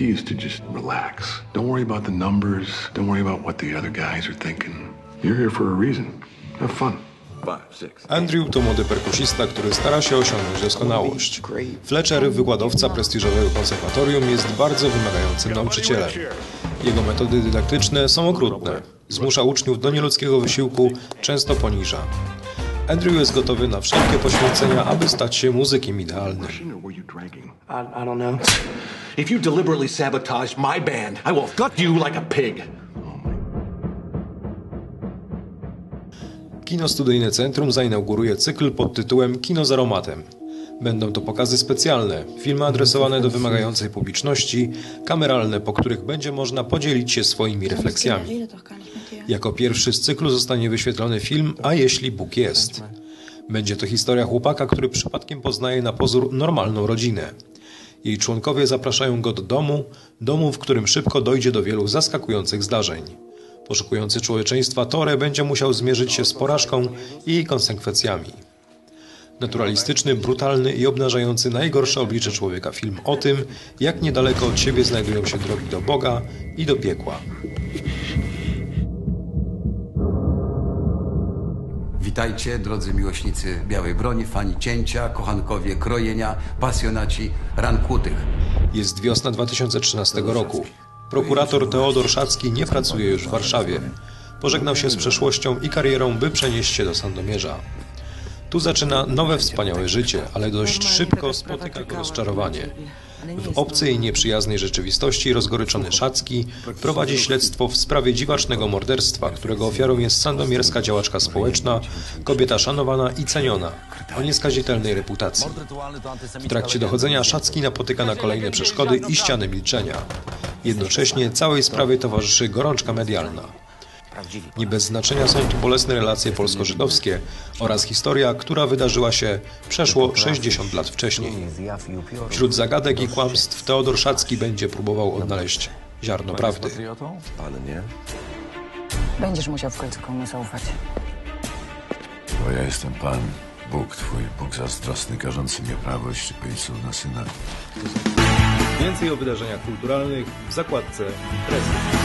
key is to just relax. Don't worry about the numbers. Don't worry about what the other guys are thinking. You're here for a reason. Have fun. Andrew to młody perkusista, który stara się osiągnąć doskonałość. Fletcher, wykładowca prestiżowego konserwatorium, jest bardzo wymagającym nauczycielem. Jego metody dydaktyczne są okrutne. Zmusza uczniów do nieludzkiego wysiłku, często poniża. Andrew jest gotowy na wszelkie poświęcenia, aby stać się muzykiem idealnym. I, I don't know. If you deliberately sabotage my band, I will gut you like a pig. Kino Studyjne Centrum zainauguruje cykl pod tytułem Kino z aromatem. Będą to pokazy specjalne, filmy adresowane do wymagającej publiczności, kameralne, po których będzie można podzielić się swoimi refleksjami. Jako pierwszy z cyklu zostanie wyświetlony film A jeśli Bóg jest. Będzie to historia chłopaka, który przypadkiem poznaje na pozór normalną rodzinę. Jej członkowie zapraszają go do domu, domu, w którym szybko dojdzie do wielu zaskakujących zdarzeń. Poszukujący człowieczeństwa Tore będzie musiał zmierzyć się z porażką i jej konsekwencjami. Naturalistyczny, brutalny i obnażający najgorsze oblicze człowieka film o tym, jak niedaleko od siebie znajdują się drogi do Boga i do piekła. Witajcie, drodzy miłośnicy białej broni, fani cięcia, kochankowie krojenia, pasjonaci ran kłutych. Jest wiosna 2013 roku. Prokurator Teodor Szacki nie pracuje już w Warszawie. Pożegnał się z przeszłością i karierą, by przenieść się do Sandomierza. Tu zaczyna nowe wspaniałe życie, ale dość szybko spotyka go rozczarowanie. W obcej i nieprzyjaznej rzeczywistości rozgoryczony Szacki prowadzi śledztwo w sprawie dziwacznego morderstwa, którego ofiarą jest sandomierska działaczka społeczna, kobieta szanowana i ceniona, o nieskazitelnej reputacji. W trakcie dochodzenia Szacki napotyka na kolejne przeszkody i ściany milczenia. Jednocześnie całej sprawie towarzyszy gorączka medialna. Nie bez znaczenia są tu bolesne relacje polsko-żydowskie oraz historia, która wydarzyła się przeszło 60 lat wcześniej. Wśród zagadek i kłamstw Teodor Szacki będzie próbował odnaleźć ziarno prawdy. Pan nie? Będziesz musiał w końcu komuś zaufać. Bo ja jestem Pan, Bóg Twój, Bóg zazdrosny, karzący nieprawość ojców na syna. Więcej o wydarzeniach kulturalnych w zakładce Prezent.